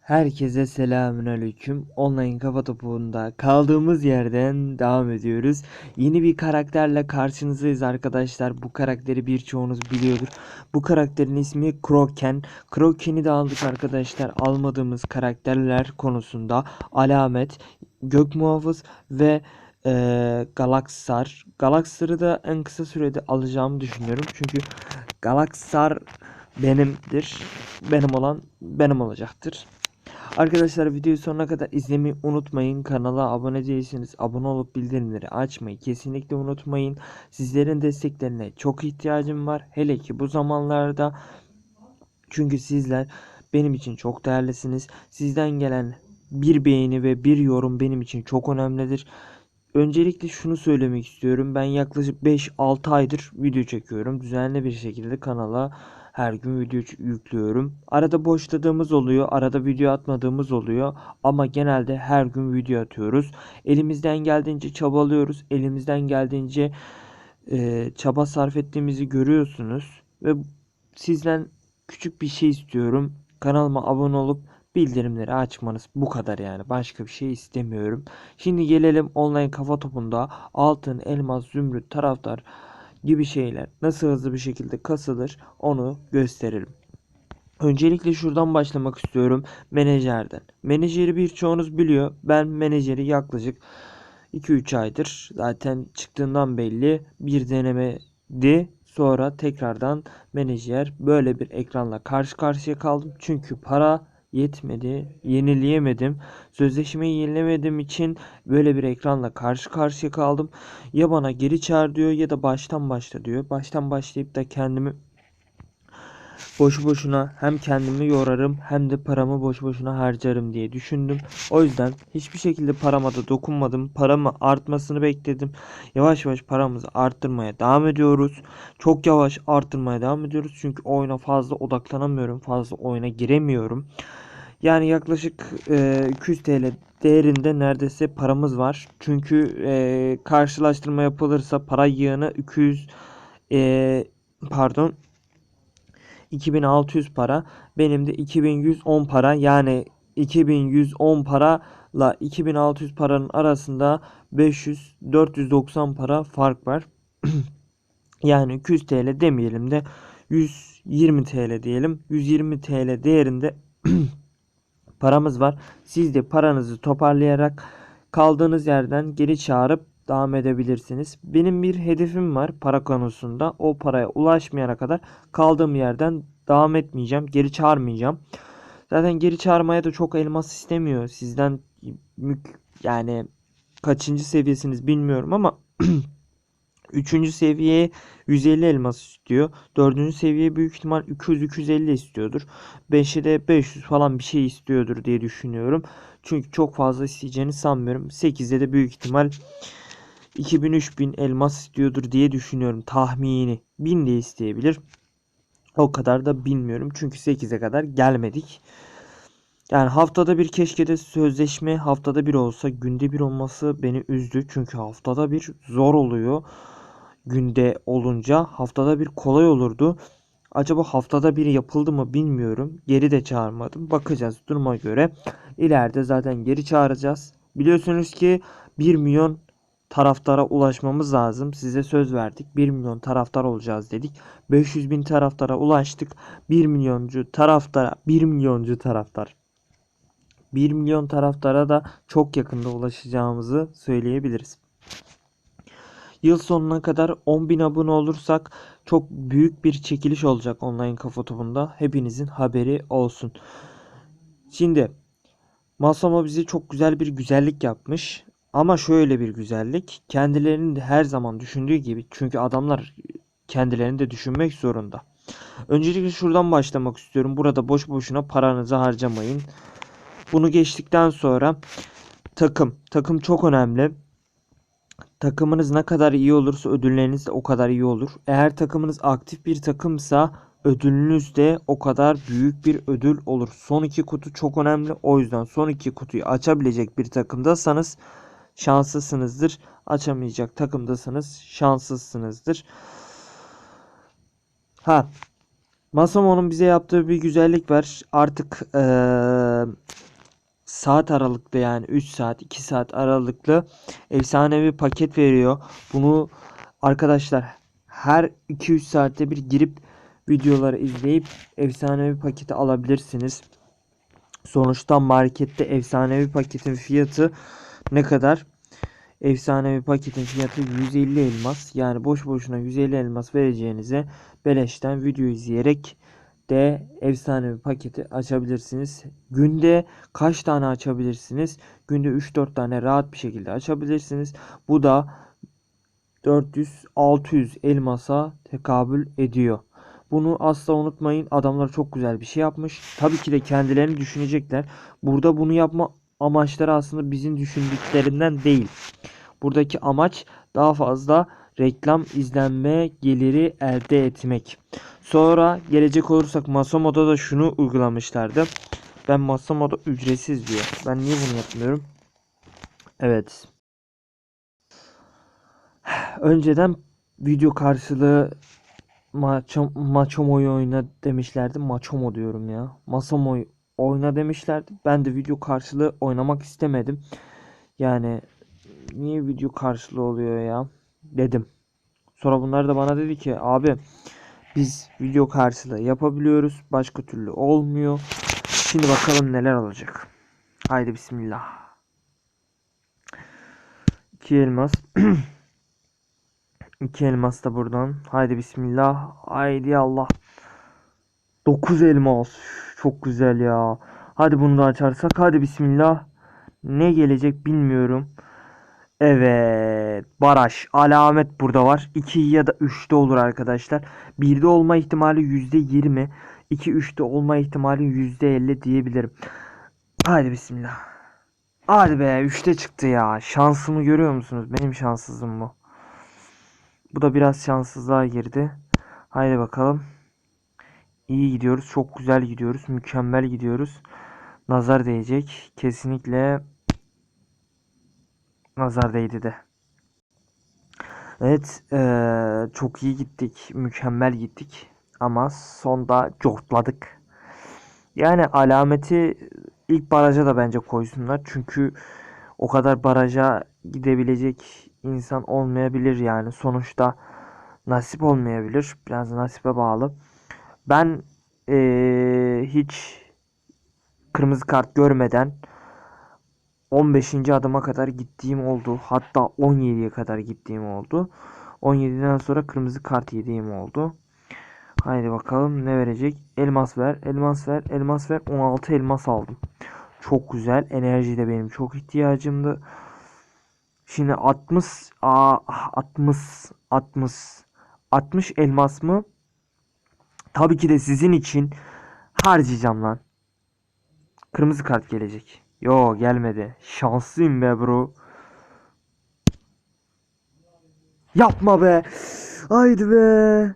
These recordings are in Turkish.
Herkese selamünaleyküm. Online kafa topuğunda kaldığımız yerden devam ediyoruz. Yeni bir karakterle karşınızdayız arkadaşlar. Bu karakteri birçoğunuz biliyordur. Bu karakterin ismi Kroken. Kroken'i de aldık arkadaşlar. Almadığımız karakterler konusunda Alamet, Gök Muhafız ve eee Galaksar. Galaksar'ı da en kısa sürede alacağımı düşünüyorum. Çünkü Galaksar benimdir. Benim olan benim olacaktır. Arkadaşlar videoyu sonuna kadar izlemeyi unutmayın. Kanala abone değilseniz abone olup bildirimleri açmayı kesinlikle unutmayın. Sizlerin desteklerine çok ihtiyacım var. Hele ki bu zamanlarda. Çünkü sizler benim için çok değerlisiniz. Sizden gelen bir beğeni ve bir yorum benim için çok önemlidir. Öncelikle şunu söylemek istiyorum. Ben yaklaşık 5-6 aydır video çekiyorum. Düzenli bir şekilde kanala her gün video yüklüyorum. Arada boşladığımız oluyor, arada video atmadığımız oluyor ama genelde her gün video atıyoruz. Elimizden geldiğince çabalıyoruz. Elimizden geldiğince e, çaba sarf ettiğimizi görüyorsunuz ve sizden küçük bir şey istiyorum. Kanalıma abone olup bildirimleri açmanız bu kadar yani. Başka bir şey istemiyorum. Şimdi gelelim online kafa topunda altın, elmas, zümrüt, taraftar gibi şeyler nasıl hızlı bir şekilde kasılır onu gösterelim. Öncelikle şuradan başlamak istiyorum. Menajerden. Menajeri birçoğunuz biliyor. Ben menajeri yaklaşık 2-3 aydır zaten çıktığından belli bir denemedi. Sonra tekrardan menajer böyle bir ekranla karşı karşıya kaldım. Çünkü para yetmedi. Yenileyemedim. Sözleşmeyi yenilemediğim için böyle bir ekranla karşı karşıya kaldım. Ya bana geri çağır diyor ya da baştan başla diyor. Baştan başlayıp da kendimi boşu boşuna hem kendimi yorarım hem de paramı boş boşuna harcarım diye düşündüm. O yüzden hiçbir şekilde parama da dokunmadım. Paramı artmasını bekledim. Yavaş yavaş paramızı arttırmaya devam ediyoruz. Çok yavaş arttırmaya devam ediyoruz. Çünkü oyuna fazla odaklanamıyorum. Fazla oyuna giremiyorum. Yani yaklaşık e, 200 TL değerinde neredeyse paramız var. Çünkü e, karşılaştırma yapılırsa para yığını 200 e, pardon 2600 para. Benim de 2110 para. Yani 2110 parayla 2600 paranın arasında 500 490 para fark var. yani 200 TL demeyelim de 120 TL diyelim. 120 TL değerinde paramız var. Siz de paranızı toparlayarak kaldığınız yerden geri çağırıp devam edebilirsiniz. Benim bir hedefim var para konusunda. O paraya ulaşmayana kadar kaldığım yerden devam etmeyeceğim. Geri çağırmayacağım. Zaten geri çağırmaya da çok elmas istemiyor. Sizden yani kaçıncı seviyesiniz bilmiyorum ama Üçüncü seviyeye 150 elmas istiyor. Dördüncü seviye büyük ihtimal 200-250 istiyordur. 5'e de 500 falan bir şey istiyordur diye düşünüyorum. Çünkü çok fazla isteyeceğini sanmıyorum. 8'de de büyük ihtimal 2000-3000 elmas istiyordur diye düşünüyorum. Tahmini. 1000 de isteyebilir. O kadar da bilmiyorum. Çünkü 8'e kadar gelmedik. Yani haftada bir keşke de sözleşme haftada bir olsa günde bir olması beni üzdü. Çünkü haftada bir zor oluyor. Günde olunca haftada bir kolay olurdu. Acaba haftada bir yapıldı mı bilmiyorum. Geri de çağırmadım. Bakacağız duruma göre. İleride zaten geri çağıracağız. Biliyorsunuz ki 1 milyon taraftara ulaşmamız lazım. Size söz verdik. 1 milyon taraftar olacağız dedik. 500 bin taraftara ulaştık. 1 milyoncu taraftara 1 milyoncu taraftar 1 milyon taraftara da çok yakında ulaşacağımızı söyleyebiliriz. Yıl sonuna kadar 10.000 abone olursak çok büyük bir çekiliş olacak online kafa. Hepinizin haberi olsun. Şimdi Masama bize çok güzel bir güzellik yapmış. Ama şöyle bir güzellik. Kendilerinin de her zaman düşündüğü gibi. Çünkü adamlar kendilerini de düşünmek zorunda. Öncelikle şuradan başlamak istiyorum. Burada boş boşuna paranızı harcamayın. Bunu geçtikten sonra takım. Takım çok önemli. Takımınız ne kadar iyi olursa ödülleriniz de o kadar iyi olur. Eğer takımınız aktif bir takımsa ödülünüz de o kadar büyük bir ödül olur. Son iki kutu çok önemli. O yüzden son iki kutuyu açabilecek bir takımdasanız şanslısınızdır. Açamayacak takımdasanız şanssızsınızdır. Ha Masamo'nun bize yaptığı bir güzellik var. Artık eee, saat aralıklı yani 3 saat 2 saat aralıklı efsanevi paket veriyor. Bunu arkadaşlar her 2-3 saatte bir girip videoları izleyip efsanevi paketi alabilirsiniz. Sonuçta markette efsanevi paketin fiyatı ne kadar? Efsanevi paketin fiyatı 150 elmas. Yani boş boşuna 150 elmas vereceğinize beleşten video izleyerek de efsanevi paketi açabilirsiniz. Günde kaç tane açabilirsiniz? Günde 3-4 tane rahat bir şekilde açabilirsiniz. Bu da 400-600 elmasa tekabül ediyor. Bunu asla unutmayın. Adamlar çok güzel bir şey yapmış. Tabii ki de kendilerini düşünecekler. Burada bunu yapma amaçları aslında bizim düşündüklerinden değil. Buradaki amaç daha fazla reklam izlenme geliri elde etmek. Sonra gelecek olursak Masomo'da da şunu uygulamışlardı. Ben Masomo'da ücretsiz diyor. Ben niye bunu yapmıyorum? Evet. Önceden video karşılığı Maço, Maçomo'yu oyna demişlerdi. Maçomo diyorum ya. Masamo'yu oyna demişlerdi. Ben de video karşılığı oynamak istemedim. Yani niye video karşılığı oluyor ya dedim. Sonra bunlar da bana dedi ki abi biz video karşılığı yapabiliyoruz. Başka türlü olmuyor. Şimdi bakalım neler olacak. Haydi bismillah. İki elmas. İki elmas da buradan. Haydi bismillah. Haydi Allah. 9 elmas. Çok güzel ya. Hadi bunu da açarsak. Hadi bismillah. Ne gelecek bilmiyorum. Evet. Baraj. Alamet burada var. 2 ya da 3'te olur arkadaşlar. 1'de olma ihtimali %20. 2 3'te olma ihtimali %50 diyebilirim. Haydi bismillah. Hadi be 3'te çıktı ya. Şansımı görüyor musunuz? Benim şanssızım bu. Bu da biraz şanssızlığa girdi. Haydi bakalım. İyi gidiyoruz. Çok güzel gidiyoruz. Mükemmel gidiyoruz. Nazar değecek. Kesinlikle nazar değdi de. Evet. eee, çok iyi gittik. Mükemmel gittik. Ama sonda cortladık. Yani alameti ilk baraja da bence koysunlar. Çünkü o kadar baraja gidebilecek insan olmayabilir yani. Sonuçta nasip olmayabilir. Biraz nasibe bağlı. Ben eee, hiç kırmızı kart görmeden 15. adıma kadar gittiğim oldu. Hatta 17'ye kadar gittiğim oldu. 17'den sonra kırmızı kart yediğim oldu. Haydi bakalım ne verecek? Elmas ver, elmas ver, elmas ver. 16 elmas aldım. Çok güzel. Enerji de benim çok ihtiyacımdı. Şimdi 60 aa 60 60 60 elmas mı? Tabii ki de sizin için harcayacağım lan. Kırmızı kart gelecek. Yo gelmedi. Şanslıyım be bro. Yapma be. Haydi be.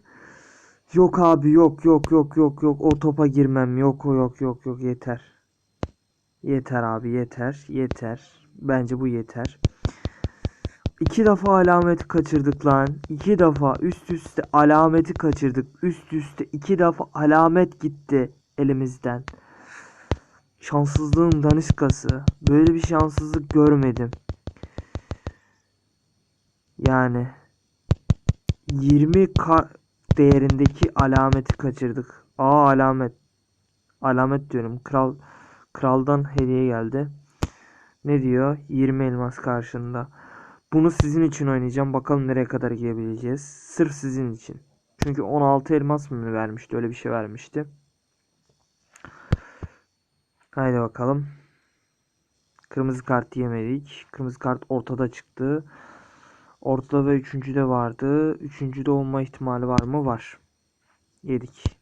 Yok abi yok yok yok yok yok o topa girmem yok o yok yok yok yeter. Yeter abi yeter yeter. Bence bu yeter. İki defa alameti kaçırdık lan. İki defa üst üste alameti kaçırdık. Üst üste iki defa alamet gitti elimizden. Şanssızlığın daniskası. Böyle bir şanssızlık görmedim. Yani 20 ka değerindeki alameti kaçırdık. Aa alamet. Alamet diyorum. Kral kraldan hediye geldi. Ne diyor? 20 elmas karşında. Bunu sizin için oynayacağım. Bakalım nereye kadar gidebileceğiz. Sırf sizin için. Çünkü 16 elmas mı vermişti? Öyle bir şey vermişti. Haydi bakalım. Kırmızı kart yemedik. Kırmızı kart ortada çıktı. Ortada ve üçüncüde vardı. Üçüncüde olma ihtimali var mı? Var. Yedik.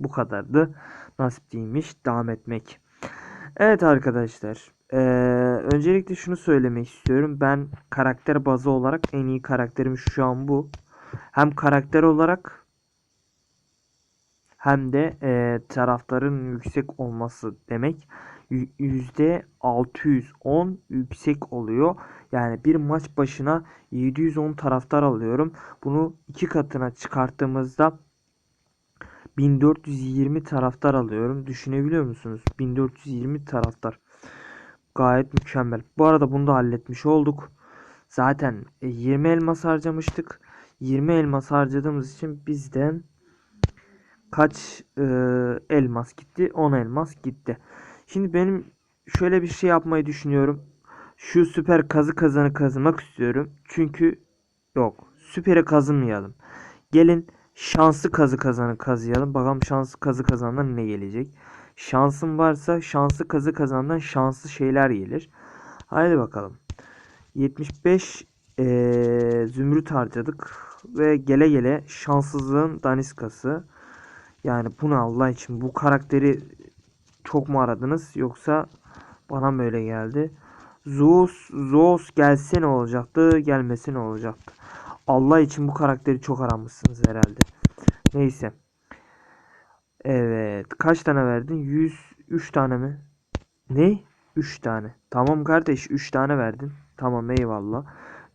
Bu kadardı. Nasip değilmiş. Devam etmek. Evet arkadaşlar. Ee, öncelikle şunu söylemek istiyorum. Ben karakter bazı olarak en iyi karakterim şu an bu. Hem karakter olarak hem de e, taraftarın yüksek olması demek. %610 yüksek oluyor. Yani bir maç başına 710 taraftar alıyorum. Bunu iki katına çıkarttığımızda 1420 taraftar alıyorum. Düşünebiliyor musunuz? 1420 taraftar. Gayet mükemmel. Bu arada bunu da halletmiş olduk. Zaten e, 20 elmas harcamıştık. 20 elmas harcadığımız için bizden kaç e, elmas gitti? 10 elmas gitti. Şimdi benim şöyle bir şey yapmayı düşünüyorum. Şu süper kazı kazanı kazımak istiyorum. Çünkü yok. Süperi kazımayalım. Gelin şanslı kazı kazanı kazıyalım. Bakalım şanslı kazı kazandan ne gelecek. Şansım varsa şanslı kazı kazandan şanslı şeyler gelir. Haydi bakalım. 75 ee, zümrüt harcadık ve gele gele şanssızlığın daniskası yani bunu Allah için bu karakteri çok mu aradınız yoksa bana mı öyle geldi? Zeus, Zeus gelse ne olacaktı? Gelmesi ne olacaktı? Allah için bu karakteri çok aramışsınız herhalde. Neyse. Evet. Kaç tane verdin? 103 tane mi? Ne? 3 tane. Tamam kardeş 3 tane verdin. Tamam eyvallah.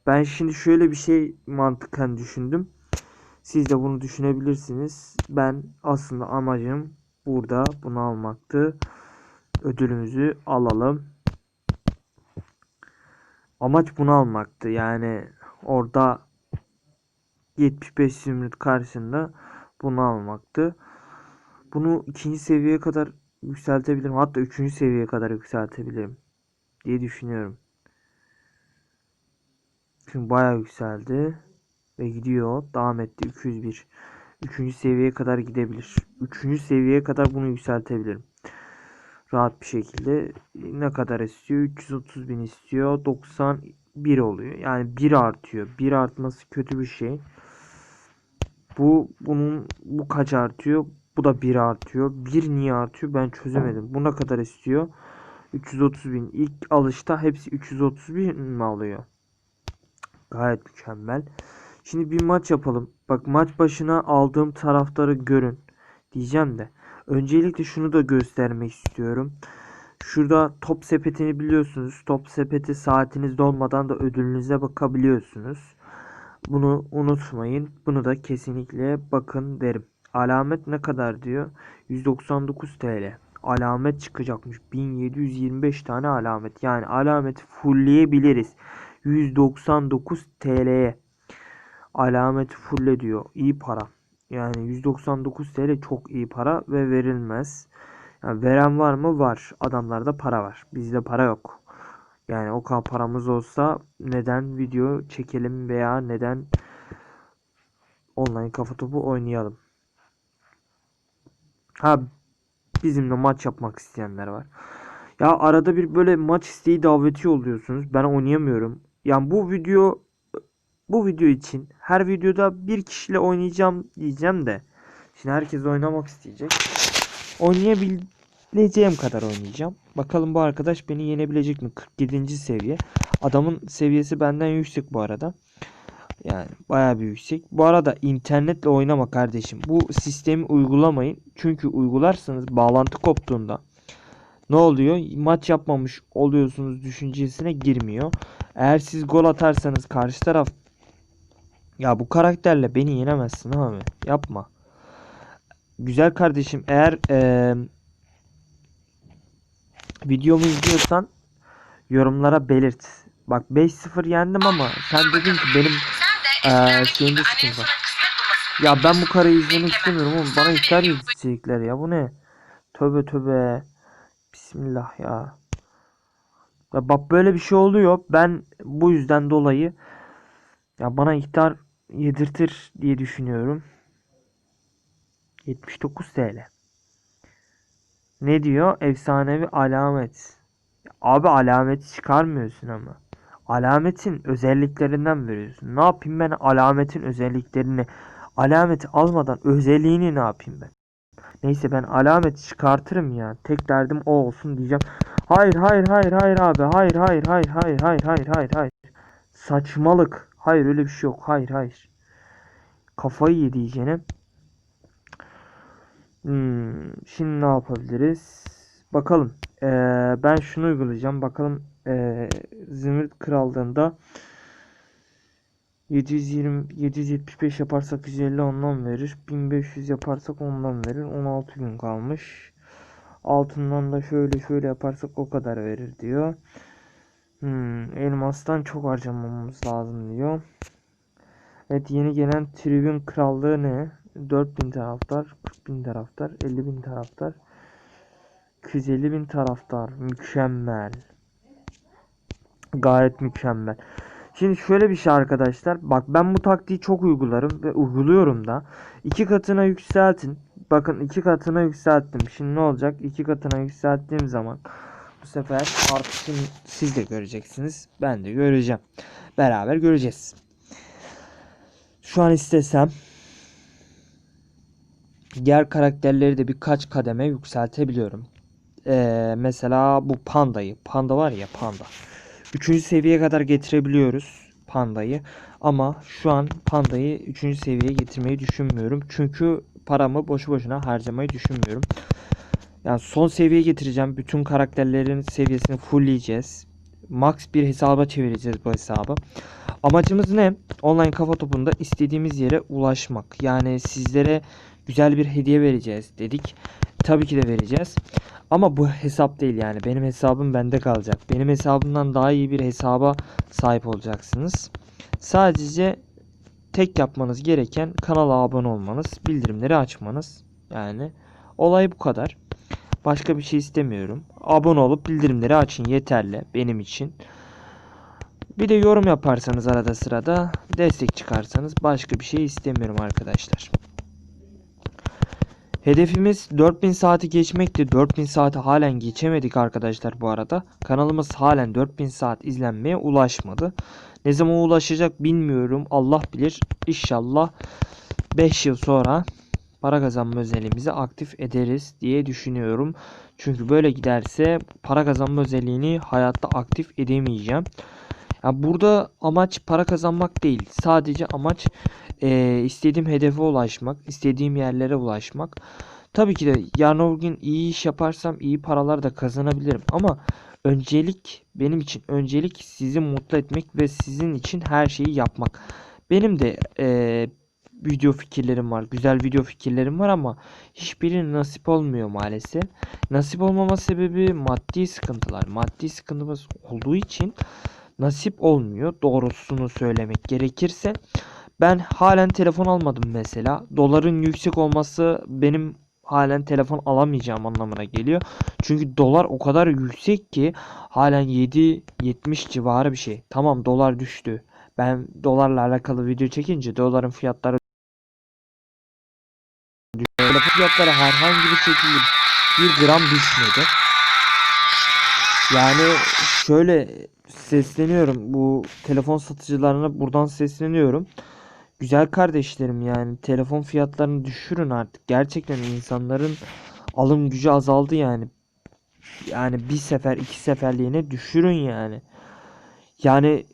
Ben şimdi şöyle bir şey mantıken düşündüm. Siz de bunu düşünebilirsiniz. Ben aslında amacım burada bunu almaktı. Ödülümüzü alalım. Amaç bunu almaktı. Yani orada 75 zümrüt karşısında bunu almaktı. Bunu ikinci seviyeye kadar yükseltebilirim. Hatta üçüncü seviyeye kadar yükseltebilirim diye düşünüyorum. Çünkü bayağı yükseldi. Ve gidiyor. Devam etti. 201. Üçüncü seviyeye kadar gidebilir. Üçüncü seviyeye kadar bunu yükseltebilirim. Rahat bir şekilde. Ne kadar istiyor? 330 bin istiyor. 91 oluyor. Yani 1 artıyor. 1 artması kötü bir şey. Bu bunun bu kaç artıyor? Bu da 1 artıyor. 1 niye artıyor? Ben çözemedim. Bu ne kadar istiyor? 330 bin. İlk alışta hepsi 330 bin mi alıyor? Gayet mükemmel. Şimdi bir maç yapalım. Bak maç başına aldığım taraftarı görün diyeceğim de. Öncelikle şunu da göstermek istiyorum. Şurada top sepetini biliyorsunuz. Top sepeti saatiniz dolmadan da ödülünüze bakabiliyorsunuz. Bunu unutmayın. Bunu da kesinlikle bakın derim. Alamet ne kadar diyor? 199 TL. Alamet çıkacakmış. 1725 tane alamet. Yani alameti fullleyebiliriz. 199 TL'ye alameti fulle diyor. İyi para. Yani 199 TL çok iyi para ve verilmez. Yani veren var mı? Var. Adamlarda para var. Bizde para yok. Yani o kadar paramız olsa neden video çekelim veya neden online kafa topu oynayalım. Ha bizimle maç yapmak isteyenler var. Ya arada bir böyle maç isteği daveti yolluyorsunuz. Ben oynayamıyorum. Yani bu video bu video için her videoda bir kişiyle oynayacağım diyeceğim de şimdi herkes oynamak isteyecek. Oynayabileceğim kadar oynayacağım. Bakalım bu arkadaş beni yenebilecek mi? 47. seviye. Adamın seviyesi benden yüksek bu arada. Yani baya bir yüksek. Bu arada internetle oynama kardeşim. Bu sistemi uygulamayın. Çünkü uygularsanız bağlantı koptuğunda ne oluyor? Maç yapmamış oluyorsunuz düşüncesine girmiyor. Eğer siz gol atarsanız karşı taraf ya bu karakterle beni yenemezsin abi. Yapma. Güzel kardeşim eğer ee, videomu izliyorsan yorumlara belirt. Bak 5-0 yendim ama sen dedin ki benim ee, şeyimde sıkıntı var. Ya ben bu karayı izlemek istemiyorum oğlum. Bana ister izleyecekler ya bu ne? Töbe töbe. Bismillah ya. Ya bak böyle bir şey oluyor. Ben bu yüzden dolayı ya bana ihtar yedirtir diye düşünüyorum. 79 TL. Ne diyor? Efsanevi alamet. Abi alameti çıkarmıyorsun ama. Alametin özelliklerinden veriyorsun. Ne yapayım ben alametin özelliklerini? Alameti almadan özelliğini ne yapayım ben? Neyse ben alamet çıkartırım ya. Tek derdim o olsun diyeceğim. Hayır hayır hayır hayır abi. Hayır hayır hayır hayır hayır hayır hayır. Saçmalık. Hayır öyle bir şey yok. Hayır hayır. Kafayı yedi iyicene. Hmm, şimdi ne yapabiliriz? Bakalım. Ee, ben şunu uygulayacağım. Bakalım e, Zümrüt Krallığında 720 775 yaparsak 150 ondan verir. 1500 yaparsak ondan verir. 16 gün kalmış. Altından da şöyle şöyle yaparsak o kadar verir diyor. Hmm, elmastan çok harcamamız lazım diyor. Evet yeni gelen tribün krallığı ne? 4000 taraftar, 40.000 taraftar, 50.000 taraftar, 250.000 taraftar. Mükemmel. Gayet mükemmel. Şimdi şöyle bir şey arkadaşlar. Bak ben bu taktiği çok uygularım ve uyguluyorum da. İki katına yükseltin. Bakın iki katına yükselttim. Şimdi ne olacak? İki katına yükselttiğim zaman bu sefer artışını siz de göreceksiniz. Ben de göreceğim. Beraber göreceğiz. Şu an istesem diğer karakterleri de birkaç kademe yükseltebiliyorum. Ee, mesela bu pandayı. Panda var ya panda. Üçüncü seviyeye kadar getirebiliyoruz pandayı. Ama şu an pandayı üçüncü seviyeye getirmeyi düşünmüyorum. Çünkü paramı boşu boşuna harcamayı düşünmüyorum. Yani son seviyeye getireceğim. Bütün karakterlerin seviyesini fullleyeceğiz. Max bir hesaba çevireceğiz bu hesabı. Amacımız ne? Online kafa topunda istediğimiz yere ulaşmak. Yani sizlere güzel bir hediye vereceğiz dedik. Tabii ki de vereceğiz. Ama bu hesap değil yani. Benim hesabım bende kalacak. Benim hesabımdan daha iyi bir hesaba sahip olacaksınız. Sadece tek yapmanız gereken kanala abone olmanız, bildirimleri açmanız. Yani olay bu kadar. Başka bir şey istemiyorum. Abone olup bildirimleri açın yeterli benim için. Bir de yorum yaparsanız arada sırada destek çıkarsanız başka bir şey istemiyorum arkadaşlar. Hedefimiz 4000 saati geçmekti. 4000 saati halen geçemedik arkadaşlar bu arada. Kanalımız halen 4000 saat izlenmeye ulaşmadı. Ne zaman ulaşacak bilmiyorum. Allah bilir. İnşallah 5 yıl sonra para kazanma özelliğimizi aktif ederiz diye düşünüyorum. Çünkü böyle giderse para kazanma özelliğini hayatta aktif edemeyeceğim. Ya burada amaç para kazanmak değil. Sadece amaç e, istediğim hedefe ulaşmak, istediğim yerlere ulaşmak. Tabii ki de yarın öbür gün iyi iş yaparsam iyi paralar da kazanabilirim. Ama öncelik benim için öncelik sizi mutlu etmek ve sizin için her şeyi yapmak. Benim de e, video fikirlerim var. Güzel video fikirlerim var ama hiçbiri nasip olmuyor maalesef. Nasip olmama sebebi maddi sıkıntılar. Maddi sıkıntımız olduğu için nasip olmuyor. Doğrusunu söylemek gerekirse. Ben halen telefon almadım mesela. Doların yüksek olması benim halen telefon alamayacağım anlamına geliyor. Çünkü dolar o kadar yüksek ki halen 7.70 civarı bir şey. Tamam dolar düştü. Ben dolarla alakalı video çekince doların fiyatları düştü. Telefon fiyatları herhangi bir şekilde bir gram düşmedi. Yani şöyle sesleniyorum bu telefon satıcılarına buradan sesleniyorum. Güzel kardeşlerim yani telefon fiyatlarını düşürün artık. Gerçekten insanların alım gücü azaldı yani. Yani bir sefer iki seferliğine düşürün yani. Yani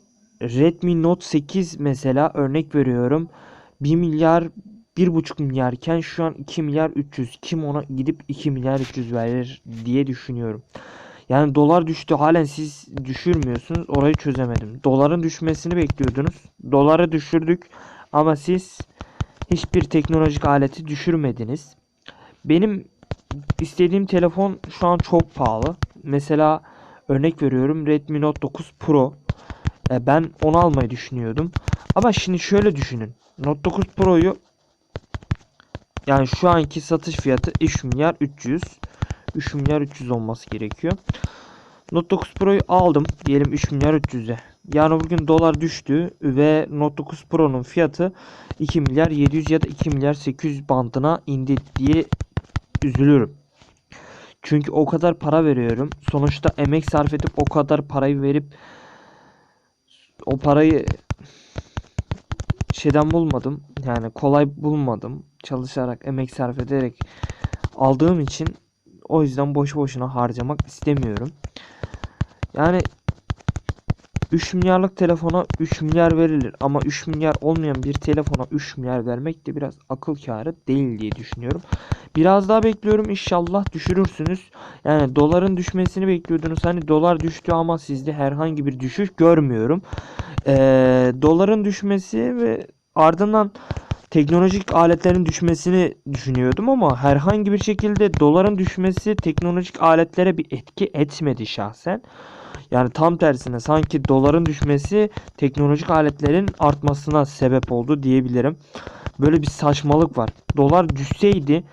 Redmi Note 8 mesela örnek veriyorum. 1 milyar 1,5 milyarken şu an 2 milyar 300. Kim ona gidip 2 milyar 300 verir diye düşünüyorum. Yani dolar düştü halen siz düşürmüyorsunuz. Orayı çözemedim. Doların düşmesini bekliyordunuz. Doları düşürdük ama siz hiçbir teknolojik aleti düşürmediniz. Benim istediğim telefon şu an çok pahalı. Mesela örnek veriyorum Redmi Note 9 Pro. E, ben onu almayı düşünüyordum. Ama şimdi şöyle düşünün. Note 9 Pro'yu yani şu anki satış fiyatı 3 milyar 300. 3 milyar 300 olması gerekiyor. Note 9 Pro'yu aldım. Diyelim 3 milyar 300'e. Yani bugün dolar düştü ve Note 9 Pro'nun fiyatı 2 milyar 700 ya da 2 milyar 800 bandına indi diye üzülürüm. Çünkü o kadar para veriyorum. Sonuçta emek sarf edip o kadar parayı verip o parayı şeyden bulmadım. Yani kolay bulmadım. Çalışarak, emek sarf ederek aldığım için o yüzden boş boşuna harcamak istemiyorum. Yani 3 milyarlık telefona 3 milyar verilir ama 3 milyar olmayan bir telefona 3 milyar vermek de biraz akıl kârı değil diye düşünüyorum. Biraz daha bekliyorum inşallah düşürürsünüz. Yani doların düşmesini bekliyordunuz. Hani dolar düştü ama sizde herhangi bir düşüş görmüyorum. Ee, doların düşmesi ve ardından teknolojik aletlerin düşmesini düşünüyordum ama herhangi bir şekilde doların düşmesi teknolojik aletlere bir etki etmedi şahsen. Yani tam tersine sanki doların düşmesi teknolojik aletlerin artmasına sebep oldu diyebilirim. Böyle bir saçmalık var. Dolar düşseydi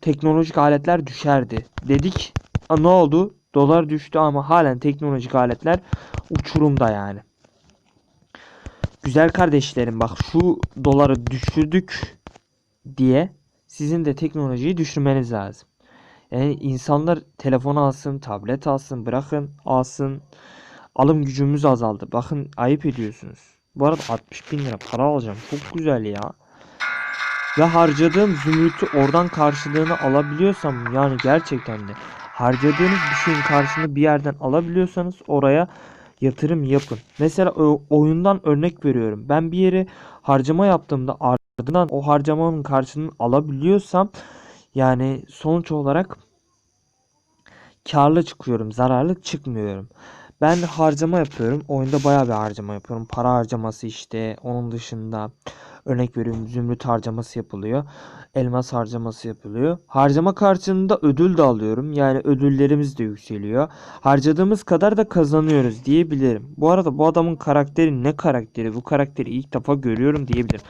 teknolojik aletler düşerdi. Dedik "Aa, ne oldu? Dolar düştü ama halen teknolojik aletler uçurumda yani. Güzel kardeşlerim bak şu doları düşürdük diye sizin de teknolojiyi düşürmeniz lazım. Yani insanlar telefon alsın, tablet alsın, bırakın alsın. Alım gücümüz azaldı. Bakın ayıp ediyorsunuz. Bu arada 60 bin lira para alacağım. Çok güzel ya. Ve harcadığım zümrütü oradan karşılığını alabiliyorsam yani gerçekten de harcadığınız bir şeyin karşılığını bir yerden alabiliyorsanız oraya yatırım yapın. Mesela o- oyundan örnek veriyorum. Ben bir yere harcama yaptığımda ardından o harcamanın karşılığını alabiliyorsam yani sonuç olarak karlı çıkıyorum, zararlı çıkmıyorum. Ben harcama yapıyorum. Oyunda bayağı bir harcama yapıyorum. Para harcaması işte. Onun dışında örnek veriyorum zümrüt harcaması yapılıyor. Elmas harcaması yapılıyor. Harcama karşılığında ödül de alıyorum. Yani ödüllerimiz de yükseliyor. Harcadığımız kadar da kazanıyoruz diyebilirim. Bu arada bu adamın karakteri ne karakteri? Bu karakteri ilk defa görüyorum diyebilirim.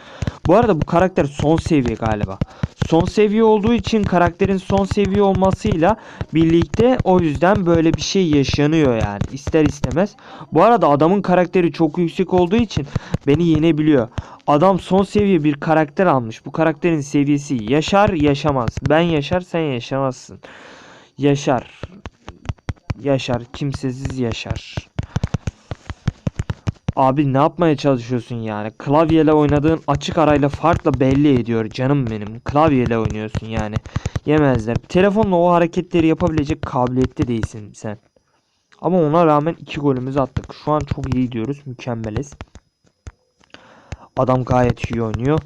Bu arada bu karakter son seviye galiba. Son seviye olduğu için karakterin son seviye olmasıyla birlikte o yüzden böyle bir şey yaşanıyor yani ister istemez. Bu arada adamın karakteri çok yüksek olduğu için beni yenebiliyor. Adam son seviye bir karakter almış. Bu karakterin seviyesi yaşar yaşamaz. Ben yaşar sen yaşamazsın. Yaşar. Yaşar. Kimsesiz yaşar. Abi ne yapmaya çalışıyorsun yani? Klavyeyle oynadığın açık arayla farkla belli ediyor canım benim. Klavyeyle oynuyorsun yani. Yemezler. Telefonla o hareketleri yapabilecek kabiliyette değilsin sen. Ama ona rağmen iki golümüzü attık. Şu an çok iyi gidiyoruz. Mükemmeliz. Adam gayet iyi oynuyor.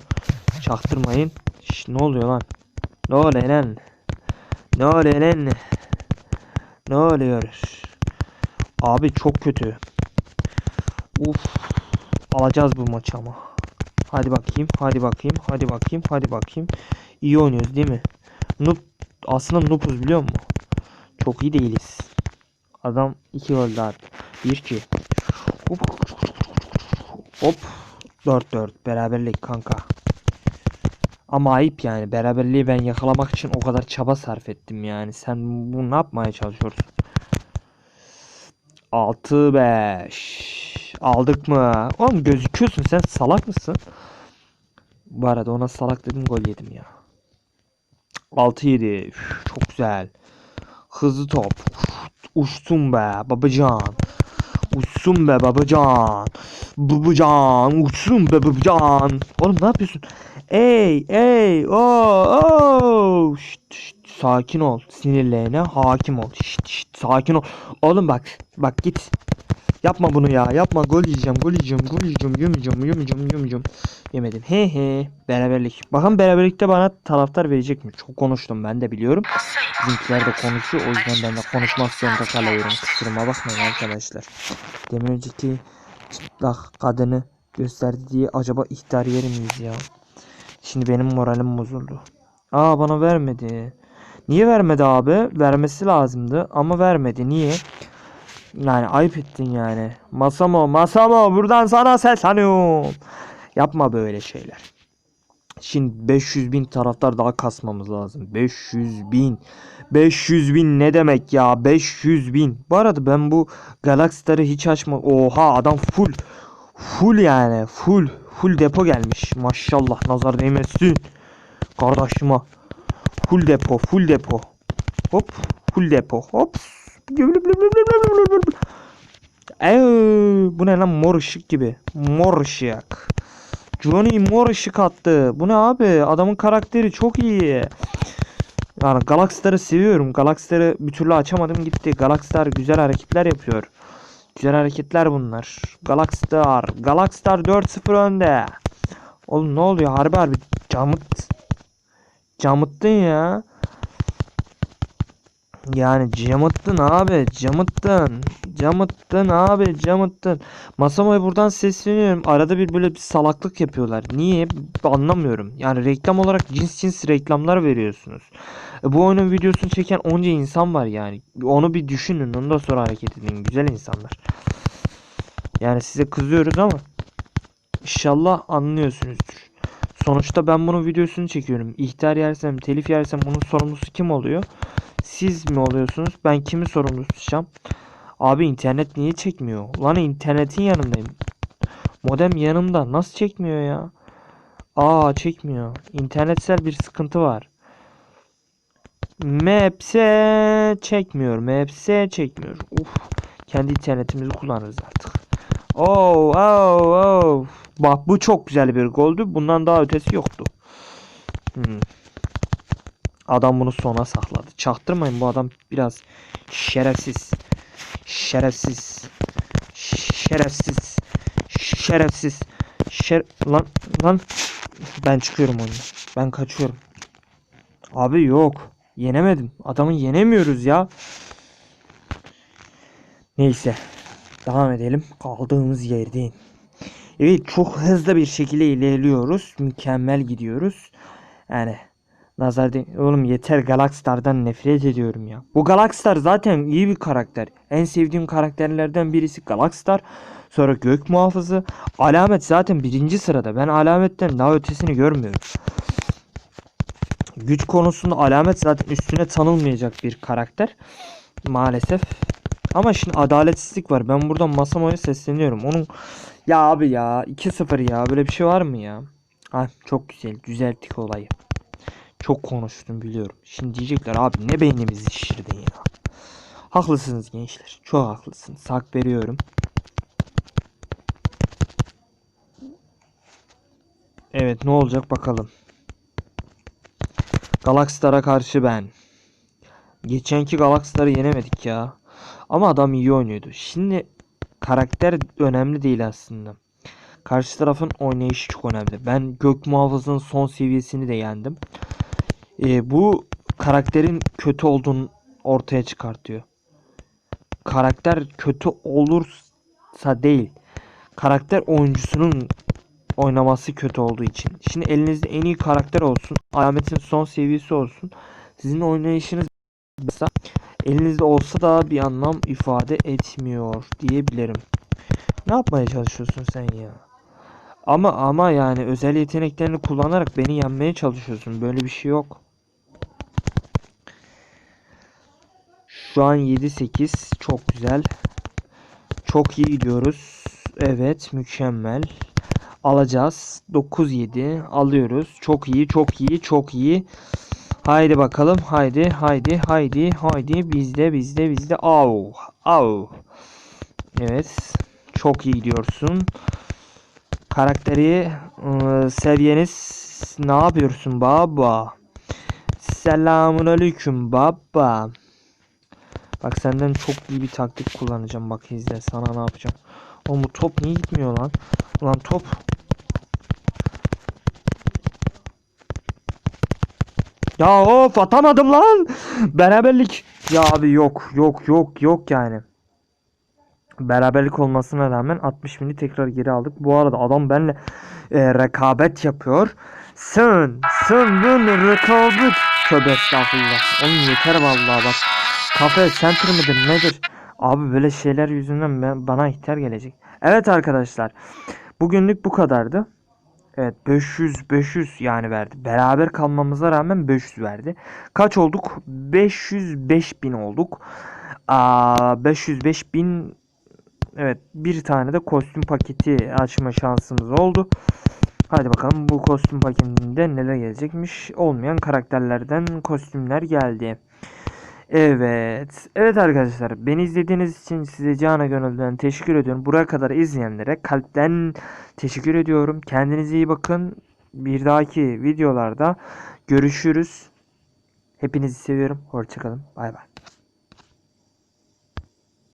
Çaktırmayın. Şş, ne oluyor lan? Ne oluyor lan? Ne oluyor lan? Ne oluyor? Abi çok kötü. Uf. Alacağız bu maçı ama. Hadi bakayım. Hadi bakayım. Hadi bakayım. Hadi bakayım. İyi oynuyoruz değil mi? Noob. Aslında noobuz biliyor musun? Çok iyi değiliz. Adam 2 gol daha attı. 1-2. Hop. Hop. 4-4. Beraberlik kanka. Ama ayıp yani. Beraberliği ben yakalamak için o kadar çaba sarf ettim yani. Sen bunu ne yapmaya çalışıyorsun? 6-5. Aldık mı? Oğlum gözüküyorsun sen salak mısın? Bu arada ona salak dedim gol yedim ya. 6-7. Üf, Çok güzel. Hızlı top. Uçsun be babacan. Uçsun be babacan. Babacan. Uçsun be babacan. Oğlum ne yapıyorsun? Ey ey o o. Şşt, şşt, sakin ol. Sinirlerine hakim ol. Şşt, şşt, sakin ol. Oğlum bak. Bak git. Yapma bunu ya. Yapma. Gol yiyeceğim. Gol yiyeceğim. Gol yiyeceğim. Yemeyeceğim. Yemeyeceğim. Yemeyeceğim. Yemedim. He he. Beraberlik. Bakın beraberlikte bana taraftar verecek mi? Çok konuştum ben de biliyorum. Bizimkiler de konuşuyor. O yüzden ben de konuşmak zorunda kalıyorum. Kusuruma bakmayın arkadaşlar. Demin önceki çıplak kadını gösterdi diye acaba ihtar yer miyiz ya? Şimdi benim moralim bozuldu. Aa bana vermedi. Niye vermedi abi? Vermesi lazımdı ama vermedi. Niye? Yani ayıp ettin yani. Masamo, Masamo buradan sana sesleniyorum. Yapma böyle şeyler. Şimdi 500 bin taraftar daha kasmamız lazım. 500 bin. 500 bin ne demek ya? 500 bin. Bu arada ben bu Galaxy hiç açma. Oha adam full. Full yani. Full. Full depo gelmiş. Maşallah nazar değmesin. Kardeşime. Full depo. Full depo. Hop. Full depo. Hop. Eee, bu ne lan mor ışık gibi. Mor ışık. Johnny mor ışık attı. Bu ne abi? Adamın karakteri çok iyi. Yani Galaxy'ları seviyorum. Galaxy'ları bir türlü açamadım gitti. Galaxy'lar güzel hareketler yapıyor. Güzel hareketler bunlar. Galaxy'lar. Galaxy'lar 4-0 önde. Oğlum ne oluyor? Harbi harbi camıt. Camıttın ya. Yani camıttın abi camıttın. Camıttın abi camıttın. Masamoy buradan sesleniyorum. Arada bir böyle bir salaklık yapıyorlar. Niye? Anlamıyorum. Yani reklam olarak cins cins reklamlar veriyorsunuz. E, bu oyunun videosunu çeken onca insan var yani. Onu bir düşünün. Ondan sonra hareket edin. Güzel insanlar. Yani size kızıyoruz ama inşallah anlıyorsunuzdur. Sonuçta ben bunun videosunu çekiyorum. İhtar yersem, telif yersem bunun sorumlusu kim oluyor? Siz mi oluyorsunuz? Ben kimi sorumlu tutacağım? Abi internet niye çekmiyor? Lan internetin yanındayım. Modem yanımda. Nasıl çekmiyor ya? Aa çekmiyor. İnternetsel bir sıkıntı var. Maps'e çekmiyor. Maps'e çekmiyor. Uf. Kendi internetimizi kullanırız artık. Oh, oh, oh. Bak bu çok güzel bir goldü. Bundan daha ötesi yoktu. Hmm. Adam bunu sona sakladı. Çaktırmayın bu adam biraz şerefsiz. Şerefsiz. Şerefsiz. Şerefsiz. Şer lan lan ben çıkıyorum oyundan. Ben kaçıyorum. Abi yok. Yenemedim. Adamı yenemiyoruz ya. Neyse. Devam edelim. Kaldığımız yerden. Evet çok hızlı bir şekilde ilerliyoruz. Mükemmel gidiyoruz. Yani nazar. Oğlum yeter Galaxstar'dan nefret ediyorum ya. Bu Galaxstar zaten iyi bir karakter. En sevdiğim karakterlerden birisi Galaxstar. Sonra Gök Muhafızı. Alamet zaten birinci sırada. Ben Alamet'ten daha ötesini görmüyorum. Güç konusunda Alamet zaten üstüne tanılmayacak bir karakter. Maalesef. Ama şimdi adaletsizlik var. Ben buradan Masamo'ya sesleniyorum. Onun ya abi ya 2-0 ya böyle bir şey var mı ya? Ha çok güzel. Düzelttik olayı. Çok konuştum biliyorum. Şimdi diyecekler abi ne beynimizi şişirdin ya. Haklısınız gençler. Çok haklısınız. Hak veriyorum. Evet ne olacak bakalım. Galaxstar'a karşı ben. Geçenki Galaxstar'ı yenemedik ya. Ama adam iyi oynuyordu. Şimdi karakter önemli değil aslında. Karşı tarafın oynayışı çok önemli. Ben Gök Muhafız'ın son seviyesini de yendim. Ee, bu karakterin kötü olduğunu ortaya çıkartıyor. Karakter kötü olursa değil. Karakter oyuncusunun oynaması kötü olduğu için. Şimdi elinizde en iyi karakter olsun. Alametin son seviyesi olsun. Sizin oynayışınız mesela elinizde olsa da bir anlam ifade etmiyor diyebilirim. Ne yapmaya çalışıyorsun sen ya? Ama ama yani özel yeteneklerini kullanarak beni yenmeye çalışıyorsun. Böyle bir şey yok. Şu an 7-8 çok güzel. Çok iyi gidiyoruz. Evet mükemmel. Alacağız. 9-7 alıyoruz. Çok iyi çok iyi çok iyi. Haydi bakalım. Haydi haydi haydi haydi. Bizde bizde bizde. Au. Au. Evet. Çok iyi gidiyorsun. Karakteri ıı, seviyeniz ne yapıyorsun baba? Selamun aleyküm baba. Bak senden çok iyi bir taktik kullanacağım. Bak izle sana ne yapacağım. Oğlum bu top niye gitmiyor lan? Ulan top. Ya of atamadım lan. Beraberlik. Ya abi yok yok yok yok yani. Beraberlik olmasına rağmen 60 bini tekrar geri aldık. Bu arada adam benimle e, rekabet yapıyor. Sen, sen benimle rekabet. Tövbe estağfurullah. Oğlum yeter vallahi bak. Kafe center mıdır nedir? Abi böyle şeyler yüzünden ben, bana ihtar gelecek. Evet arkadaşlar. Bugünlük bu kadardı. Evet 500 500 yani verdi. Beraber kalmamıza rağmen 500 verdi. Kaç olduk? 505 bin olduk. Aa, 505 bin Evet bir tane de kostüm paketi açma şansımız oldu. Hadi bakalım bu kostüm paketinde neler gelecekmiş. Olmayan karakterlerden kostümler geldi. Evet. Evet arkadaşlar. Beni izlediğiniz için size cana gönülden teşekkür ediyorum. Buraya kadar izleyenlere kalpten teşekkür ediyorum. Kendinize iyi bakın. Bir dahaki videolarda görüşürüz. Hepinizi seviyorum. Hoşçakalın. Bay bay.